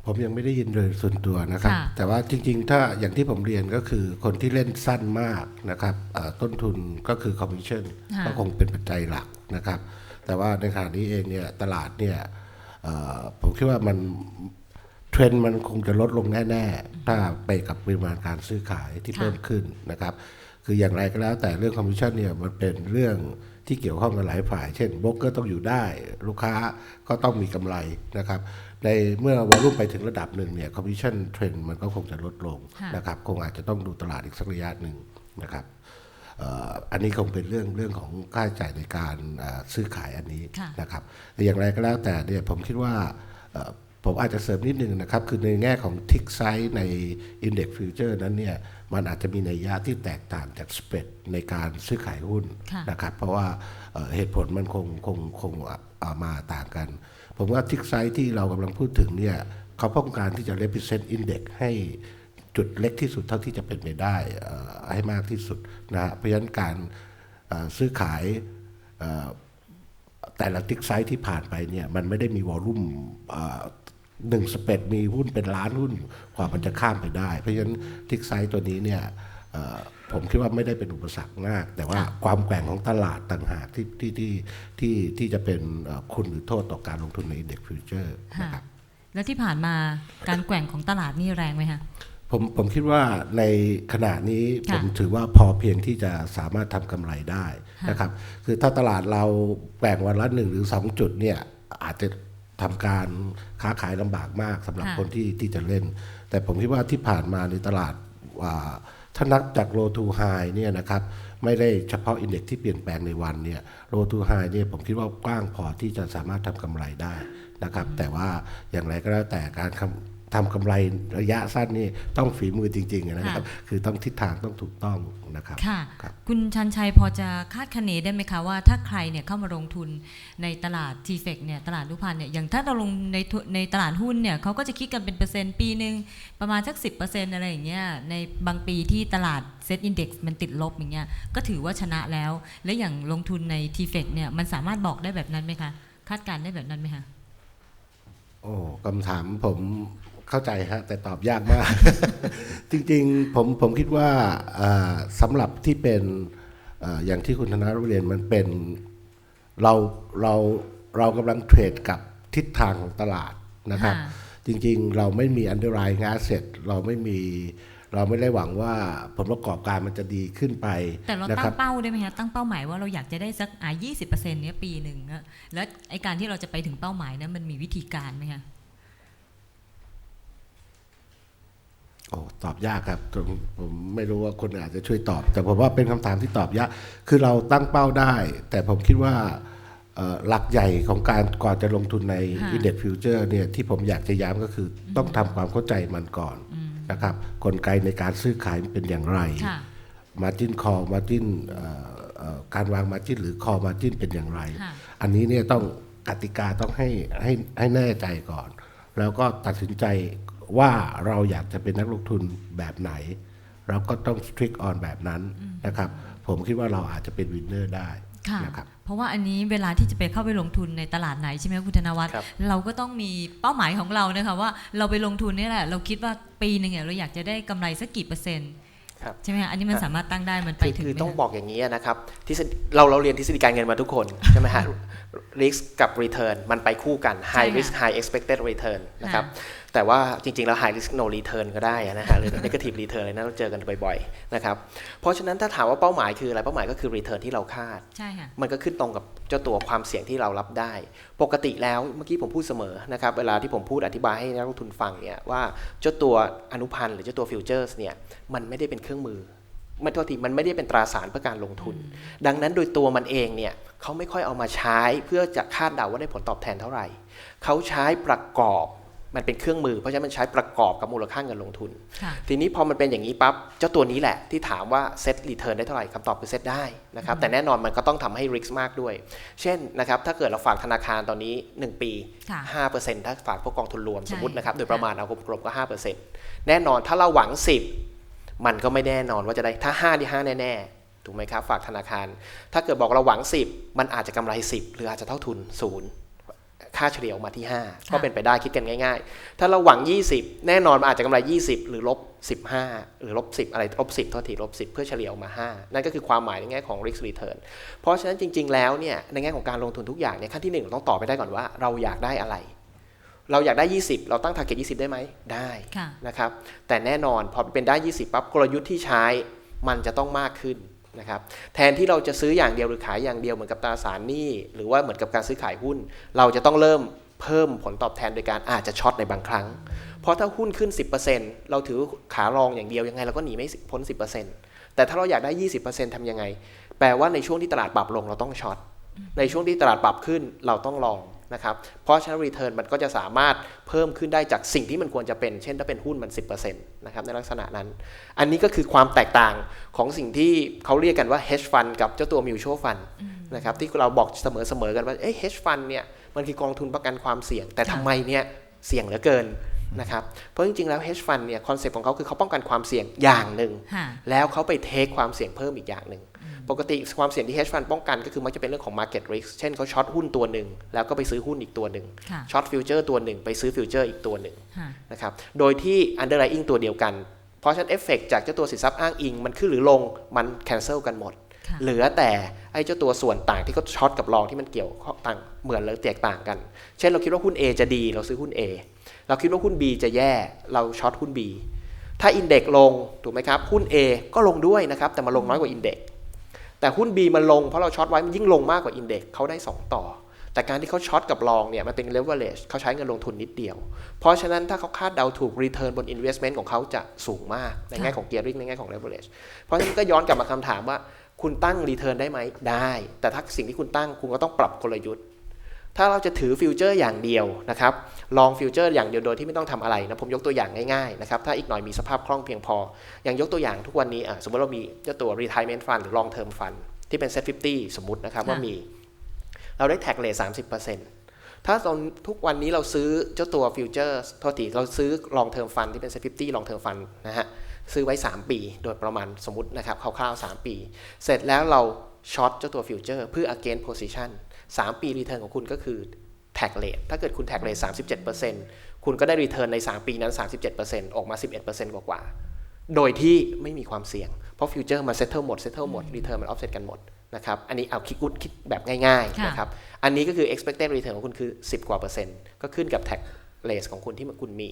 ผมยังไม่ได้ยินโดยส่วนตัวนะครับ ค่ะ แต่ว่าจริงๆ ถ้าอย่างที่ผมเรียนก็คือคนที่เล่นสั้นมากนะครับเอ่อต้นทุนก็คือคอมมิชชั่นค่ะ ก็คงเป็นปัจจัยหลักนะครับ แต่ว่าในขณะนี้เองเนี่ยตลาดเนี่ยเอ่อผมคิดว่ามันเทรนด์มันคงจะลดลงแน่ๆ ถ้าไปกับปริมาณการซื้อขายที่ค่ะ เพิ่มขึ้นนะครับ คืออย่างไรก็แล้วแต่เรื่องคอมมิชชั่นเนี่ยมันเป็นเรื่องที่เกี่ยวข้องกับหลายฝ่าย เช่นโบรกเกอร์ต้องอยู่ได้ ลูกค้าก็ต้องมีกำไรนะครับ ในเมื่อวอลุ่มไปถึงระดับหนึ่งเนี่ยคอมมิชชั่นเทรนด์มันก็คงจะลดลงค่ะนะครับคงอาจจะต้องดูตลาดอีกสักระยะหนึ่งนะครับเอ่ออันนี้คงเป็นเรื่องเรื่องของค่าใช้จ่ายในการเอ่อซื้อขายอันนี้ค่ะนะครับแต่อย่างไรก็แล้วแต่เนี่ยผมคิดว่าเอ่อผมอาจจะเสริมนิดนึงนะครับ คือในแง่ของทิกไซส์ใน Index Future นั้นเนี่ยมันอาจจะมีนัยยะที่แตกต่างจากสเปดในการซื้อขายหุ้นค่ะนะครับ เพราะว่าเอ่อเหตุผลมันคงคงคงเอ่อมาต่างกัน ผมว่าทิกไซส์ที่เรากำลังพูดถึงเนี่ยเขาต้องการที่จะ represent index ให้จุดเล็กที่สุดเท่าที่จะเป็นไปได้ให้มากที่สุดนะฮะเพราะฉะนั้นการซื้อขายแต่ละติ๊กไซส์ที่ผ่านไปเนี่ยมันไม่ได้มีวอลลุ่มหนึ่งสเปดมีหุ้นเป็นล้านหุ้นกว่ามันจะข้ามไปได้ เพราะฉะนั้นติ๊กไซส์ตัวนี้เนี่ย ผมคิดว่าไม่ได้เป็นอุปสรรคมาก แต่ว่าความแกว่งของตลาดต่างหากที่ที่ที่ที่ที่จะเป็นเอ่อคุณหรือโทษต่อการลงทุนในเด็กฟิวเจอร์ค่ะนะครับแล้วที่ผ่านมาการแกว่งของตลาดนี่แรงไหมคะผมผมคิดว่าในขณะนี้ค่ะผมถือว่าพอเพียงที่จะสามารถทำกำไรได้นะครับ คือถ้าตลาดเราแบ่งวันละหนึ่งหรือสองจุดเนี่ยอาจจะทำการค้าขายลำบากมากสำหรับค่ะคนที่ที่จะเล่น แต่ผมคิดว่าที่ผ่านมาในตลาดอ่า ถ้านับจากโลทูไฮเนี่ยนะครับไม่ได้เฉพาะอินเด็กที่เปลี่ยนแปลงในวันเนี่ยโลทูไฮเนี่ยผมคิดว่ากว้างพอที่จะสามารถทำกำไรได้นะครับแต่ว่าอย่างไรก็แล้วแต่การ ทำทำกำไรระยะสั้นนี่ต้องฝีมือจริงๆนะครับ คือต้องทิศทางต้องถูกต้องนะครับค่ะ ครับ คุณชันชัยพอจะคาดคะเนได้ไหมคะว่าถ้าใครเนี่ยเข้ามาลงทุนในตลาดทีเฟกเนี่ยตลาดนุพันธ์เนี่ยอย่างถ้าเราลงในทุในตลาดหุ้นเนี่ยเขาก็จะคิดกันเป็นเปอร์เซ็นต์ปีหนึ่งประมาณสักสิอะไรอย่างเงี้ยในบางปีที่ตลาดเซ็ตอินดี x มันติดลบอย่างเงี้ยก็ถือว่าชนะแล้ว และอย่างลงทุนในทีเฟกเนี่ยมันสามารถบอกได้แบบนั้นไหมคะ คาดการณ์ได้แบบนั้นไหมคะ โอ้คำถามผม เข้าใจฮะแต่ตอบยากมาก จริงๆผมผมคิดว่าอ่าสำหรับที่เป็นอ่าอย่างที่คุณธนาเรียนมันเป็นเราเราเรากำลังเทรดกับทิศทางของตลาดนะครับค่ะจริงๆ เราไม่มีอันเดอร์ไ g ง a เสร็จเราไม่มีเราไม่ได้หวังว่าผลประกอบการมันจะดีขึ้นไป แต่เรานะตั้ครังเป้าได้ไหมคะตั้งเป้าหมายว่าเราอยากจะได้สักอ่า20%เนี้ยปีหนึ่งอะแล้วไอการที่เราจะไปถึงเป้าหมายนั้นมันมีวิธีการไหมคะ โอ้ตอบยากครับผมผมไม่รู้ว่าคนอาจจะช่วยตอบ แต่ผมว่าเป็นคำถามที่ตอบยาก คือเราตั้งเป้าได้ แต่ผมคิดว่าเอ่อหลักใหญ่ของการก่อนจะลงทุนในค่ะ Index Future เนี่ยที่ผมอยากจะย้ำก็คือต้องทำความเข้าใจมันก่อนนะครับกลไกในการซื้อขายมันเป็นอย่างไรค่ะ Margin Call Margin เอ่อเอ่อการวาง Margin หรือ Call Margin เป็นอย่างไรค่ะอันนี้เนี่ยต้องกติกาต้องให้ให้ให้แน่ใจก่อน แล้วก็ตัดสินใจ ว่าเราอยากจะเป็นนักลงทุนแบบไหน เราก็ต้อง strict on แบบนั้นนะครับ ผมคิดว่าเราอาจจะเป็นวินเนอร์ได้ค่ะนะครับเพราะว่าอันนี้เวลาที่จะไปเข้าไปลงทุนในตลาดไหนใช่ไหมคุณธนวัฒน์ครับเราก็ต้องมีเป้าหมายของเรานะคะว่าเราไปลงทุนนี่แหละ เราคิดว่าปีหนึ่งเนี่ยเราอยากจะได้กำไรสักกี่เปอร์เซ็นต์ครับใช่ไหมคะอันนี้มันครับสามารถตั้งได้มันไปคือถึงคือไหมต้องคะบอกอย่างนี้นะครับทฤษฎีเราเราเรียนทฤษฎีการเงินมาทุกคนใช่ไหมฮะ risk กับ return มันไปคู่กันใช่ high ค่ะ risk high expected return นะครับ แต่ว่าจริงๆ แล้ว high risk no return ก็ได้นะฮะหรือ negative return เลยนะเราเจอกันบ่อยๆนะครับเพราะฉะนั้นถ้าถามว่าเป้าหมายคืออะไรเป้าหมายก็คือ return ที่เราคาด ใช่ค่ะ มันก็ขึ้นตรงกับเจ้าตัวความเสี่ยงที่เรารับได้ ปกติแล้วเมื่อกี้ผมพูดเสมอนะครับเวลาที่ผมพูดอธิบายให้นักลงทุนฟังเนี่ยว่าเจ้าตัวอนุพันธ์หรือเจ้าตัวฟิวเจอร์สเนี่ยมันไม่ได้เป็นเครื่องมือไม่โทษทีมันไม่ได้เป็นตราสารเพื่อการลงทุน ดังนั้นโดยตัวมันเองเนี่ยเขาไม่ค่อยเอามาใช้เพื่อจะคาดเดาว่าได้ผลตอบแทนเท่าไหร่เขาใช้ประกอบ มันเป็นเครื่องมือ เพราะฉะนั้นมันใช้ประกอบกับมูลค่าเงินลงทุนค่ะทีนี้พอมันเป็นอย่างนี้ปั๊บเจ้าตัวนี้แหละที่ถามว่าเซตรีเทิร์นได้เท่าไหร่คำตอบคือเซตได้นะครับแต่แน่นอนมันก็ต้องทำให้ริสมากด้วย เช่นนะครับถ้าเกิดเราฝากธนาคารตอนนี้ 1 ปีค่ะ5%ถ้าฝากพวกกองทุนรวมใช่สมมตินะครับโดยประมาณเอากลมๆก็ 5%แน่นอนถ้าเราหวัง 10 มันก็ไม่แน่นอนว่าจะได้ถ้า5ที่5แน่ๆถูกไหมครับฝากธนาคาร ถ้าเกิดบอกเราหวัง 10 มันอาจจะกำไร 10 หรืออาจจะเท่าทุนศูนย์ ค่าเฉลี่ยออกมาที่ 5 ก็เป็นไปได้คิดกันง่าย ๆ ถ้าเราหวัง 20 แน่นอนมันอาจจะกำไร 20 หรือลบ 15 หรือลบ 10 อะไรลบ 10โทษทีลบ 10 เพื่อเฉลี่ยออกมา 5 นั่นก็คือความหมายในแง่ของ risk return เพราะฉะนั้นจริง ๆ แล้วเนี่ยในแง่ของการลงทุนทุกอย่างเนี่ยขั้นที่หนึ่งเราต้องตอบไปได้ก่อนว่าเราอยากได้อะไร เราอยากได้ 20 เราตั้ง target 20 ได้ไหมได้ค่ะนะครับแต่แน่นอนพอเป็นได้ 20ปั๊บกลยุทธ์ที่ใช้มันจะต้องมากขึ้น นะครับแทนที่เราจะซื้ออย่างเดียวหรือขายอย่างเดียวเหมือนกับตราสารหนี้หรือว่าเหมือนกับการซื้อขายหุ้น เราจะต้องเริ่มเพิ่มผลตอบแทนโดยการอาจจะช็อตในบางครั้ง เพราะถ้าหุ้นขึ้น 10%เราถือขารองอย่างเดียวยังไงเราก็หนีไม่พ้น 10%แต่ถ้าเราอยากได้ 20%ทำยังไง แปลว่าในช่วงที่ตลาดปรับลงเราต้องช็อตในช่วงที่ตลาดปรับขึ้นเราต้องลอง นะครับเพราะฉะนั้นรีเทิร์นมันก็จะสามารถเพิ่มขึ้นได้จากสิ่งที่มันควรจะเป็น เช่นถ้าเป็นหุ้นมัน 10%นะครับในลักษณะนั้น อันนี้ก็คือความแตกต่างของสิ่งที่เขาเรียกกันว่า hedge fund กับเจ้าตัว mutual fund นะครับที่เราบอกเสมอๆกันว่าเอ๊ะ hedge fund เนี่ยมันคือกองทุนประกันความเสี่ยง แต่ทำไมเนี่ยเสี่ยงเหลือเกินนะครับเพราะจริงๆแล้ว hedge fund เนี่ยคอนเซ็ปต์ของเขาคือเขาป้องกันความเสี่ยงอย่างหนึ่งค่ะแล้วเขาไปเทคความเสี่ยงเพิ่มอีกอย่างหนึ่ง ปกติความเสี่ยงที่ hedge fund ป้องกันก็คือมักจะเป็นเรื่องของ market risk เช่นเขาช็อตหุ้นตัวหนึ่งแล้วก็ไปซื้อหุ้นอีกตัวหนึ่งค่ะช็อตฟิวเจอร์ตัวหนึ่งไปซื้อฟิวเจอร์อีกตัวหนึ่งค่ะนะครับโดยที่ underlying ตัวเดียวกัน เพราะฉะนั้นเอฟเฟกจากเจ้าตัวสินทรัพย์อ้างอิงมันขึ้นหรือลงมัน cancel กันหมดค่ะเหลือแต่ไอ้เจ้าตัวส่วนต่างที่เขาช็อตกับรองที่มันเกี่ยวข้องต่างเหมือนหรือแตกต่างกัน เช่นเราคิดว่าหุ้น A จะดีเราซื้อหุ้น A เราคิดว่าหุ้น B จะแย่เราช็อตหุ้น B ถ้าอินเด็กลงถูกไหมครับ หุ้น A ก็ลงด้วยนะครับ แต่มาลงน้อยกว่าอินเด็ก แต่หุ้น B มันลงเพราะเราช็อตไว้มันยิ่งลงมากกว่าอินเด็กซ์เขาได้ 2 ต่อ แต่การที่เขาช็อตกับรองเนี่ยมันเป็นเลเวอเรจเขาใช้เงินลงทุนนิดเดียว เพราะฉะนั้นถ้าเขาคาดเดาถูกรีเทิร์นบนอินเวสเมนต์ของเขาจะสูงมากในแง่ของเกียร์ริงในแง่ของเลเวอเรจเพราะฉะนั้นก็ย้อนกลับมาคำถามว่า คุณตั้งรีเทิร์นได้ไหมได้ แต่ถ้าสิ่งที่คุณตั้งคุณก็ต้องปรับกลยุทธ์ ถ้าเราจะถือฟิวเจอร์อย่างเดียวนะครับลองฟิวเจอร์อย่างเดียวโดยที่ไม่ต้องทำอะไรนะผมยกตัวอย่างง่ายๆนะครับถ้าอีกหน่อยมีสภาพคล่องเพียงพอ อย่างยกตัวอย่างทุกวันนี้อะสมมติเรามีเจ้าตัว retirement fund หรือ long term fund ที่เป็น set 50 สมมตินะครับค่ะว่ามี เราได้แท็กเลท30%ถ้าตอนทุกวันนี้เราซื้อเจ้าตัวฟิวเจอร์โทษทีเราซื้อ long term fund ที่เป็น set 50 long term fund นะฮะซื้อไว้ 3 ปี โดยประมาณสมมตินะครับคร่าวๆ3 ปี เสร็จแล้วเราช็อตเจ้าตัวฟิวเจอร์เพื่อ against position 3 ปี return ของคุณก็คือ tag rate ถ้าเกิดคุณ tag rate 37%คุณก็ได้ return ใน 3 ปีนั้น 37%ออกมา 11%กว่าๆโดยที่ไม่มีความเสี่ยง เพราะฟิวเจอร์มัน settle หมด settle หมด return มัน offset กันหมดนะครับอันนี้เอาคิดอุดคิดแบบง่ายๆค่ะนะครับอันนี้ก็คือ expected return ของคุณคือ 10 กว่าเปอร์เซ็นต์ก็ขึ้นกับ tag rate ของคุณที่คุณมี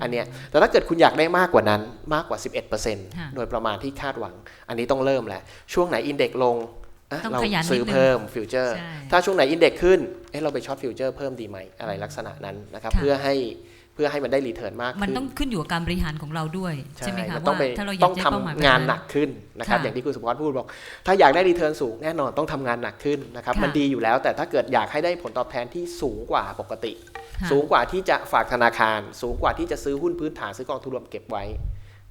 อันเนี้ยแต่ถ้าเกิดคุณอยากได้มากกว่านั้นมากกว่า 11%โดยประมาณที่คาดหวัง อันนี้ต้องเริ่มแหละช่วงไหนอินเด็กลงอะต้อง เราขยันนิดนึงซื้อเพิ่มฟิวเจอร์ใช่ถ้าช่วงไหนอินเด็กขึ้นเอ๊ะเราไปช็อตฟิวเจอร์เพิ่มดีไหมอะไรลักษณะนั้นนะครับค่ะเพื่อให้เพื่อให้มันได้รีเทิร์นมากมันขึ้นต้องขึ้นอยู่กับการบริหารของเราด้วย ใช่ไหมคะมันต้องว่าไปถ้าเราอยาต้อกงได้ทำเป้าหมายแบบงานหนักขึ้นนะครับค่ะอย่างที่คุณสุภวัฒน์พูดบอก ถ้าอยากได้รีเทิร์นสูงแน่นอนต้องทำงานหนักขึ้นนะครับค่ะมันดีอยู่แล้วแต่ถ้าเกิดอยากให้ได้ผลตอบแทนที่สูงกว่าปกติค่ะสูงกว่าที่จะฝากธนาคาร สูงกว่าที่จะซื้อหุ้นพื้นฐานซื้อกองทุนรวมเก็บไว้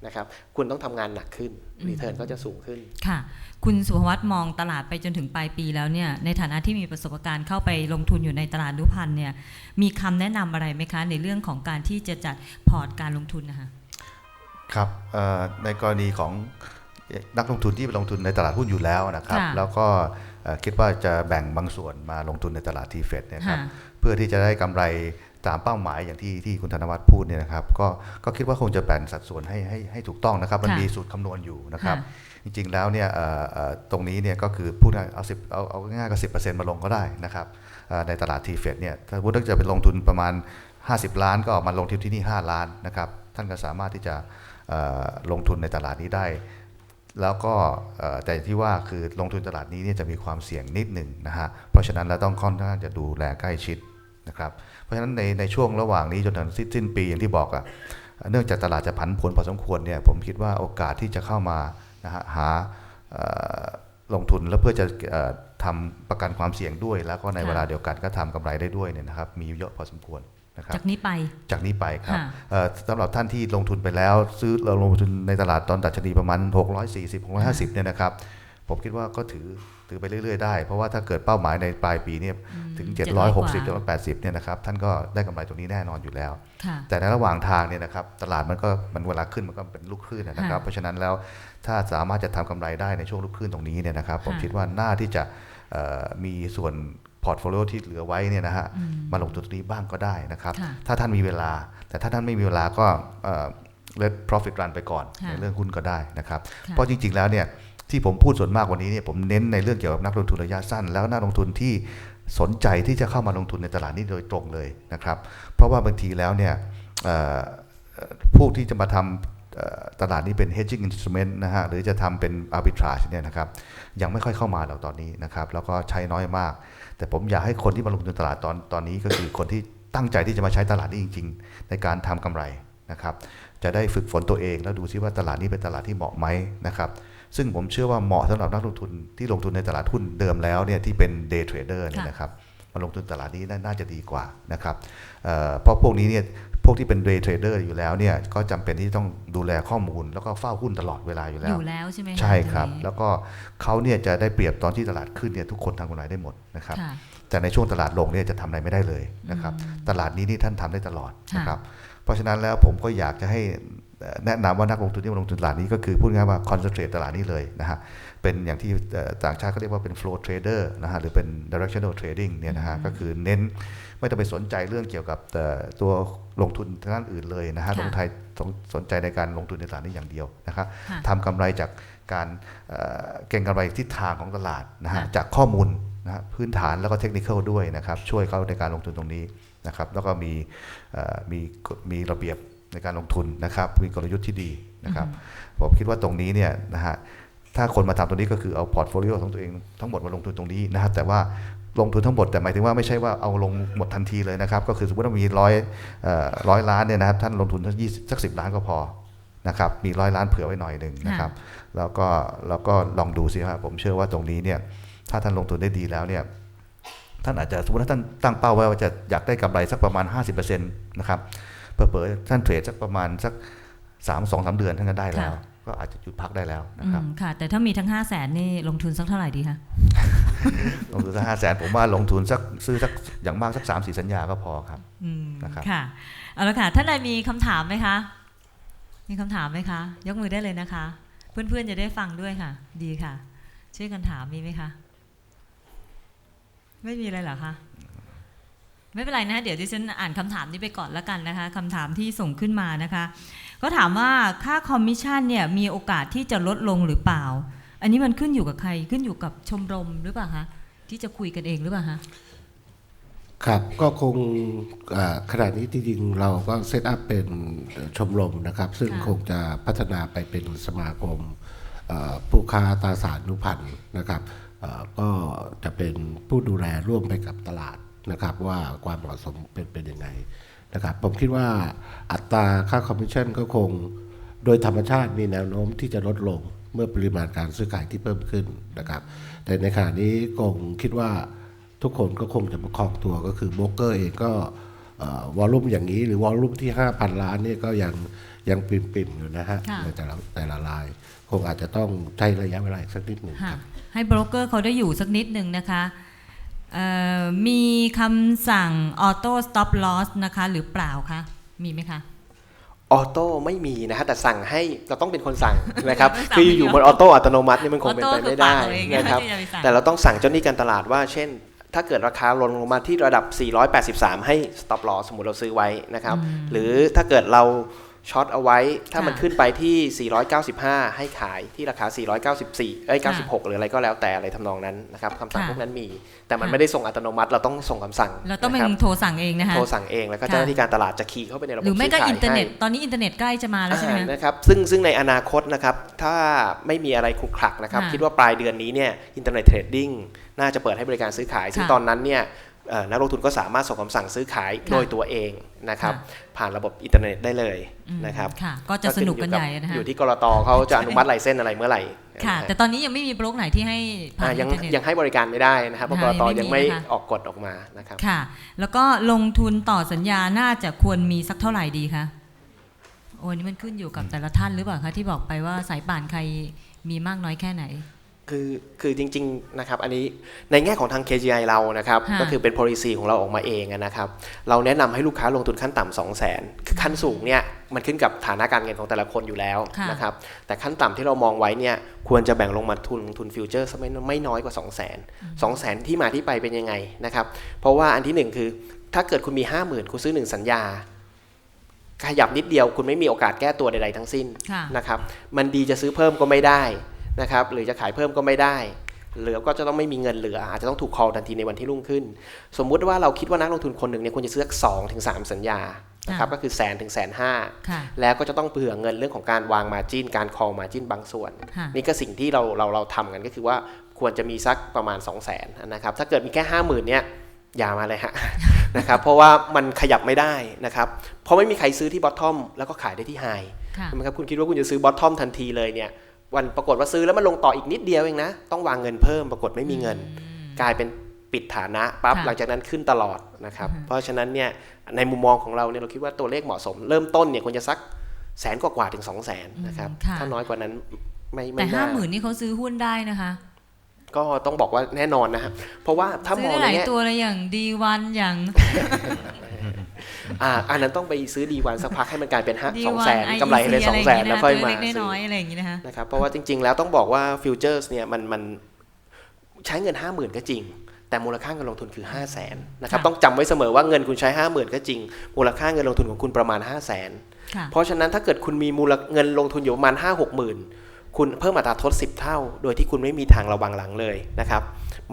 นะครับคุณต้องทำงานหนักขึ้นรีเทิร์นก็จะสูงขึ้นค่ะ คุณสุภวัตมองตลาดไปจนถึงปลายปีแล้วเนี่ยในฐานะที่มีประสบการณ์เข้าไปลงทุนอยู่ในตลาดนุพันธ์เนี่ยมีคำแนะนำอะไรไหมคะ ในเรื่องของการที่จะจัดพอร์ตการลงทุนนะคะครับเอ่อในกรณีของนักลงทุนที่ไปลงทุนในตลาดหุ้นอยู่แล้วนะครับค่ะแล้วก็เอ่อคิดว่าจะแบ่งบางส่วนมาลงทุนในตลาดทีเฟดเนี่ยครับค่ะเพื่อที่จะได้กำไร ตามเป้าหมายอย่างที่ที่คุณธนวัฒน์พูดเนี่ยนะครับก็ก็คิดว่าคงจะแบ่งสัดส่วนให้ให้ให้ถูกต้องนะครับ มันค่ะมีสูตรคำนวณอยู่นะครับค่ะจริงๆแล้วเนี่ยเอ่อเอ่อตรงนี้เนี่ยก็คือพูดง่ายเอาสิบเอาเอาง่ายๆก็สิมาลงก็ได้นะครับเอ่อในตลาดทีเฟดเนี่ยถ้าพูดถ้าจะเป็นลงทุนประมาณ 50 ล้านก็มาลงทุนที่นี่ 5 ล้านนะครับท่านก็สามารถที่จะเอ่อลงทุนในตลาดนี้ได้ แล้วก็เอ่อแต่ที่ว่าคือลงทุนตลาดนี้เนี่ยจะมีความเสี่ยงนิดหนึ่งนะฮะเพราะฉะนั้นเราต้องค่อนข้างจะดูแลใกล้ชิด นะครับ เพราะฉะนั้นในในช่วงระหว่างนี้จนถึงสิ้นสิ้นปีอย่างที่บอกอะเนื่องจากตลาดจะผันผวนพอสมควรเนี่ยผมคิดว่าโอกาสที่จะเข้ามานะฮะหาเอ่อลงทุนแล้วเพื่อจะเอ่อทำประกันความเสี่ยงด้วย แล้วก็ในค่ะเวลาเดียวกันก็ทำกำไรได้ด้วยเนี่ยนะครับมีเยอะพอสมควรนะครับจากนี้ไปจากนี้ไปครับค่ะเอ่อสำหรับท่านที่ลงทุนไปแล้ว ซื้อเราลงทุนในตลาดตอนดัชนีประมาณ 640 650เนี่ยนะครับผมคิดว่าก็ถือ ถือไปเรื่อยๆได้ เพราะว่าถ้าเกิดเป้าหมายในปลายปีเนี่ยถึง700กว่า760 780เนี่ยนะครับท่านก็ได้กำไรตรงนี้แน่นอนอยู่แล้วค่ะแต่ในระหว่างทางเนี่ยนะครับตลาดมันก็มันเวลาขึ้นมันก็เป็นลูกคลื่นนะครับค่ะเพราะฉะนั้นแล้วถ้าสามารถจะทำกำไรได้ในช่วงลูกคลื่นตรงนี้เนี่ยนะครับผมค่ะคิดว่าน่าที่จะเอ่อมีส่วนพอร์ตโฟลิโอที่เหลือไว้เนี่ยนะฮะมาลงทุนตรงนี้บ้างก็ได้นะครับค่ะถ้าท่านมีเวลา แต่ถ้าท่านไม่มีเวลาก็เอ่อ let profit run ไปก่อนค่ะในเรื่องหุ้นก็ได้นะครับค่ะเพราะจริงๆแล้วเนี่ย ที่ผมพูดส่วนมากวันนี้เนี่ยผมเน้นในเรื่องเกี่ยวกับนักลงทุนระยะสั้น แล้วนักลงทุนที่สนใจที่จะเข้ามาลงทุนในตลาดนี้โดยตรงเลยนะครับ เพราะว่าบางทีแล้วเนี่ยเอ่อเอ่อพวกที่จะมาทำตลาดนี้เป็น hedging instrument นะฮะหรือจะทำเป็น arbitrage เนี่ยนะครับยังไม่ค่อยเข้ามาหรอกตอนนี้นะครับแล้วก็ใช้น้อยมาก แต่ผมอยากให้คนที่มาลงทุนตลาดตอนตอนนี้ก็คือคนที่ตั้งใจที่จะมาใช้ตลาดนี้จริง ๆ ในการทำกำไรนะครับจะได้ฝึกฝนตัวเองแล้วดูซิว่าตลาดนี้เป็นตลาดที่เหมาะไหมนะครับ ซึ่งผมเชื่อว่าเหมาะสำหรับนักลงทุนที่ลงทุนในตลาดหุ้นเดิมแล้วเนี่ยที่เป็น day trader เนี่ยค่ะนะครับมาลงทุนตลาดนี้น่าน่าจะดีกว่านะครับเอ่อเพราะพวกนี้เนี่ยพวกที่เป็น day trader อยู่แล้วเนี่ยก็จำเป็นที่ต้องดูแลข้อมูล แล้วก็เฝ้าหุ้นตลอดเวลาอยู่แล้อวยู่แล้วใช่ไหมะใช่ครับตงนี้แล้วก็เขาเนี่ยจะได้เปรียบตอนที่ตลาดขึ้นเนี่ยทุกคนทำกำไรได้หมดนะครับค่ะแต่ในช่วงตลาดลงเนี่ยจะทำอะไรไม่ได้เลยนะครับ ตลาดนี้นี่ท่านทำได้ตลอดค่ะนะครับ เพราะฉะนั้นแล้วผมก็อยากจะให้เอ่อ แนะนำว่านักลงทุนที่มาลงทุนตลาดนี้ก็คือพูดง่ายๆว่า concentrate ตลาดนี้เลยนะฮะเป็นอย่างที่เอ่อต่างชาติเขาเรียกว่าเป็น flow trader นะฮะหรือเป็น directional trading เนี่ยนะฮะก็คือเน้นไม่ต้องไปสนใจเรื่องเกี่ยวกับเอ่อตัวลงทุนทางด้านอื่นเลยนะฮะค่ะลงไทยสนสนใจในการลงทุนในตลาดนี้อย่างเดียวนะครับค่ะทำกำไรจากการเอ่อเก็งกำไรทิศทางของตลาดนะฮะค่ะจากข้อมูลนะฮะพื้นฐานแล้วก็เทคนิคด้วยนะครับช่วยเขาในการลงทุนตรงนี้นะครับแล้วก็มีเอ่อมีกฎมีระเบียบ ในการลงทุนนะครับมีกลยุทธ์ที่ดีนะครับผมคิดว่าตรงนี้เนี่ยนะฮะถ้าคนมาทำตรงนี้ก็คือเอาพอร์ตโฟลิโอของตัวเองทั้งหมดมาลงทุนตรงนี้นะครับแต่ว่าลงทุนทั้งหมดแต่หมายถึงว่าไม่ใช่ว่าเอาลงหมดทันทีเลยนะครับ ก็คือสมมติว่ามีร้อยร้อยล้านเนี่ยนะครับท่านลงทุนสักยี่สักสิบล้านก็พอนะครับมีร้อยล้านเผื่อไว้หน่อยหนึ่งนะครับแล้วก็แล้วก็ลองดูสิครับผมเชื่อว่าตรงนี้เนี่ยถ้าท่านลงทุนได้ดีแล้วเนี่ยท่านอาจจะสมมติถ้าท่านตั้งเป้าไว้ว่าจะอยากได้กำไรสักประมาณ 50%นะครับ เผลอๆท่านเทรดสักประมาณสัก3 2 3เดือนท่านก็ได้แล้วค่ะก็อาจจะหยุดพักได้แล้วนะอืครับมค่ะ แต่ถ้ามีทั้ง5 0 0แสนนี่ลงทุนสักเท่าไหร่ดีคะลงทุนสักห้าแสนผมว่าลงทุนสักซื้อสักอย่างมากสักสามสี่สัญญาก็พอครับอืมนะครับค่ะเอาละค่ะท่านใดมีคำถามไหมคะ มีคำถามไหมคะ ยกมือได้เลยนะคะ เพื่อนๆจะได้ฟังด้วยค่ะ ดีค่ะ ช่วยกันถามมีไหมคะ ไม่มีอะไรเหรอคะ ไม่เป็นไรนะ เดี๋ยวดิฉันอ่านคำถามนี้ไปก่อนแล้วกันนะคะคำถามที่ส่งขึ้นมานะคะ ก็ถามว่าค่าคอมมิชชั่นเนี่ยมีโอกาสที่จะลดลงหรือเปล่า อันนี้มันขึ้นอยู่กับใครขึ้นอยู่กับชมรมหรือเปล่าคะที่จะคุยกันเองหรือเปล่าคะครับก็คงอ่าขณะนี้จริงๆเราก็เซตอัพเป็นชมรมนะครับ ซึ่งค่ะคงจะพัฒนาไปเป็นสมาคมเอ่อผู้ค้าตราสารหนุพันธ์นะครับเอ่อก็จะเป็นผู้ดูแลร่วมไปกับตลาด นะครับว่าความเหมาะสมเป็นเป็นยังไงนะครับผมคิดว่าอัตราค่าคอมมิชชั่นก็คง โดยธรรมชาติมีแนวโน้มที่จะลดลงเมื่อปริมาณการซื้อขายที่เพิ่มขึ้นนะครับ แต่ในขณะนี้คงคิดว่าทุกคนก็คงจะประคองตัวก็คือโบรกเกอร์เองก็วอลลุ่มอย่างนี้หรือวอลลุ่มที่ 5,000 ล้านเนี่ยก็ยังยังปิ่มๆอยู่นะฮะค่ะในแต่ละแต่ละราย คงอาจจะต้องใช้ระยะเวลาอีกสักนิดหนึ่งค่ะครับให้โบรกเกอร์เขาได้อยู่สักนิดหนึ่งนะคะเอ่อ มีคำสั่งออโต้สต็อปลอสนะคะ หรือเปล่าคะ มีไหมคะออโต้ไม่มีนะฮะแต่สั่งให้เราต้องเป็นคนสั่งนะครับไม่สั่งคือไม่อยู่ยอมบนออโต้อัตโนมัตินี่มันคงเป็นไปออโต้คือไม่ได้ปากเราเองนะครับที่จะไปสั่งแต่เราต้องสั่งเจ้าหนี้การตลาดว่า เช่น ถ้าเกิดราคาลงลงมาที่ระดับ 483 ให้ stop loss สมมติเราซื้อไว้นะครับ หรือถ้าเกิดเรา ช็อตเอาไว้ ถ้ามันค่ะขึ้นไปที่ 495 ให้ขายที่ราคา 494เอ้ย96 หรืออะไรก็แล้วแต่อะไรทำนองนั้นนะครับคำสั่งค่ะพวกนั้นมี แต่มันค่ะไม่ได้ส่งอัตโนมัติ เราต้องส่งคำสั่ง เราต้องเป็ะนครับโทรสั่งเองนะคะ โทรสั่งเองแล้วก็ค่ะเจ้าหน้าที่การตลาดจะคีย์เข้าไปในระบบหรือไม่ก็ซื้ขายอินเทอร์เน็ตให้ตอนนี้อินเทอร์เน็ตใกล้จะมาแล้วใช่ไหมอ่าคะนะครับ ซึ่งซึ่งในอนาคตนะครับ ถ้าไม่มีอะไรขลุกขลักนะครับค่ะคิดว่าปลายเดือนนี้เนี่ย อินเทอร์เน็ตเทรดดิ้งน่าจะเปิดให้บริการซื้อขาย ซึ่งค่ะตอนนั้นเนี่ยเอ่อ นักลงทุนก็สามารถส่งคำสั่งซื้อขายค่ะโดยตัวเองนะครับค่ผ่านระบบอินเทอร์เน็ตได้เลยอืมนะครับค่ะก็จะสนุกกันใหญ่นะคะอยู่ที่กรตเขาจะอนุมัติไลเซนส์อะไรเมื่อไหร่ค่ะนะฮะแต่ตอนนี้ยังไม่มีบล็อกไหนที่ให้ผ่าอ่านยัอิงนเทอร์เน็ตยังให้บริการไม่ได้นะครับเพราะกค่ะรตยัยังงไม่ไม่มีนะคะออกกฎออกมานะครับค่ะ แล้วก็ลงทุนต่อสัญญาน่าจะควรมีสักเท่าไหร่ดีคะโอ้ยนี่มันขึ้นอยู่กับแต่ละท่านหรือเปล่าคะที่บอกไปว่าสายป่านใครมีมากน้อยแค่ไหน คือคือจริงๆนะครับอันนี้ในแง่ของทาง KGI เรานะครับค่ะก็คือเป็น policy ของเราออกมาเองอะนะครับเราแนะนำให้ลูกค้าลงทุนขั้นต่ำ2 0 0 0 0 0คือขั้นสูงเนี่ยมันขึ้นกับฐานะการเงินของแต่ละคนอยู่แล้วค่ะนะครับแต่ขั้นต่ำที่เรามองไว้เนี่ยควรจะแบ่งลงมาทุนลงทุนฟิวเจอร์ไม่ไม่น้อยกว่า 2 0 0 0 0 0 2 0 0 0 0ที่มาที่ไปเป็นยังไงนะครับเพราะว่าอันที่หนึ่งคือถ้าเกิดคุณมี 50,000 คุณซื้อหนึ่งสัญญาขยับนิดเดียวคุณไม่มีโอกาสแก้ตัวใดๆทั้งสิ้นค่ะนะครับมันดีจะซื้อเพิ่มก็ไม่ได้ นะครับหรือจะขายเพิ่มก็ไม่ได้เหลือก็จะต้องไม่มีเงินเหลือ อาจจะต้องถูก call ทันทีในวันที่รุ่งขึ้น สมมุติว่าเราคิดว่านักลงทุนคนหนึ่งเนี่ยควรจะซื้อสักสองถึงสามสัญญานะครับค่ะก็คือแสนถึงแสนห้าค่ะแล้วก็จะต้องเผื่อเงินเรื่องของการวางมาจินการ call มาจินบางส่วนค่ะนี่ก็สิ่งที่เราเราเราทำกันก็คือว่าควรจะมีสักประมาณ 2 0 0 0 0นนะครับถ้าเกิดมีแค่ 5 0,000เนี่ยอย่ามาเลยฮะนะครับเพราะว่ามันขยับไม่ได้นะครับเพราะไม่มีใครซื้อที่ bottom แล้วก็ขายได้ที่ high ค่ะใช่ไหมครับคุณคิดว่าคุณจะซื้อบอททอมทันทีเลยเนี่ย วันปรากฏว่าซื้อแล้วมันลงต่ออีกนิดเดียวเองนะ ต้องวางเงินเพิ่มปรากฏไม่มีเงิน กลายเป็นปิดฐานะปั๊บค่ะหลังจากนั้นขึ้นตลอดนะครับอือฮึเพราะฉะนั้นเนี่ยในมุมมองของเราเนี่ยเราคิดว่าตัวเลขเหมาะสม เริ่มต้นเนี่ยควรจะสักแสนกว่าๆถึง2 0 0 0 0นนะครับค่ะถ้าน้อยกว่านั้นไม่ไม่แต่ห้าน่าหมื่นนี่เขาซื้อหุ้นได้นะคะก็ต้องบอกว่าแน่นอนนะครับเพราะว่าถ้าซื้มอองได้หในลายแง่ตัวเลยอย่างดีวันอย่าง อ่าอันนั้นต้องไปซื้อดีวันสักพักให้มันกลายเป็นห้าดีสองวัแสนกำไรให้ได้สองแสนแล้วค่อยมาเล็กซื้อน้อยๆอะไรอย่างนี้นะคะนะครับเพราะว่าจริง ๆ แล้วต้องบอกว่าฟิวเจอร์สเนี่ยมันมันใช้เงิน 5 0,000 ก็จริง แต่มูลค่าเงินลงทุนคือ 5 0 0 0 0นนะครับค่ะต้องจำไว้เสมอว่าเงินคุณใช้ 5 0,000 ก็จริง มูลค่าเงินลงทุนของคุณประมาณ 5 0 0 0 0นค่ะเพราะฉะนั้นถ้าเกิดคุณมีมูลเงินลงทุนอยู่ประมาณ 5 6 0 0 0 0 คุณเพิ่มอัตราทด 10 เท่า โดยที่คุณไม่มีทางระวังหลังเลยนะครับ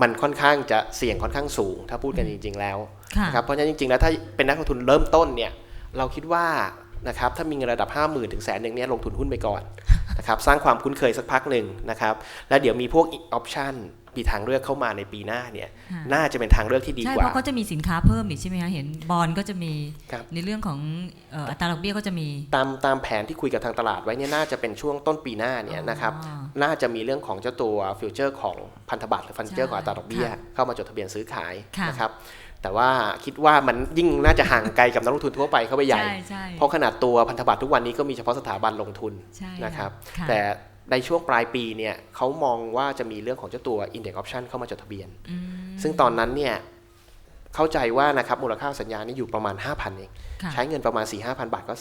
มันค่อนข้างจะเสี่ยงค่อนข้างสูง ถ้าพูดกันจริง ๆ แล้วค่ะนะครับเพราะฉะนั้นจริง ๆ แล้วถ้าเป็นนักลงทุนเริ่มต้นเนี่ยเราคิดว่านะครับถ้ามีเงินระดับ 5 0,000 ถึงแสนหนึ่งเนี่ยลงทุนหุ้นไปก่อนนะครับสร้างความคุ้นเคยสักพักหนึ่งนะครับแล้วเดี๋ยวมีพวกออปชัน มีทางเลือกเข้ามาในปีหน้าเนี่ยค่ะน่าจะเป็นทางเลือกที่ดีใช่กเพว่าราะเขาจะมีสินค้าเพิ่มอีกใช่ไหมคะเห็นบอลก็จะมีครับในเรื่องของเอ่ออัตราดอกเบี้ยก็จะมีตามตามแผนที่คุยกับทางตลาดไว้เนี่ยน่าจะเป็นช่วงต้นปีหน้าเนี่ยนะครับอ๋อน่าจะมีเรื่องของเจ้าตัวฟิวเจอร์ของพันธบัตรหรือฟันเจอร์ใช่ของอัตราดอกเบี้ยค่ะเข้ามาจดทะเบียนซื้อขายค่ะนะครับแต่ว่าคิดว่ามันยิ่งน่าจะห่างไกลกับนักลงทุนทั่วไปเข้าไปใหญ่ใช่ใช่เพราะขนาดตัวพันธบัตรทุกวันนี้ก็มีเฉพาะสถาบันลงทุนใช่นะครับค่ะแต่ ในช่วงปลายปีเนี่ยเขามองว่าจะมีเรื่องของเจ้าตัว Index Option เข้ามาจดทะเบียนอืมซึ่งตอนนั้นเนี่ยเข้าใจว่านะครับมูลค่าสัญญานี่อยู่ประมาณ 5,000เองค่ะใช้เงินประมาณ 4-5,000 บาทก็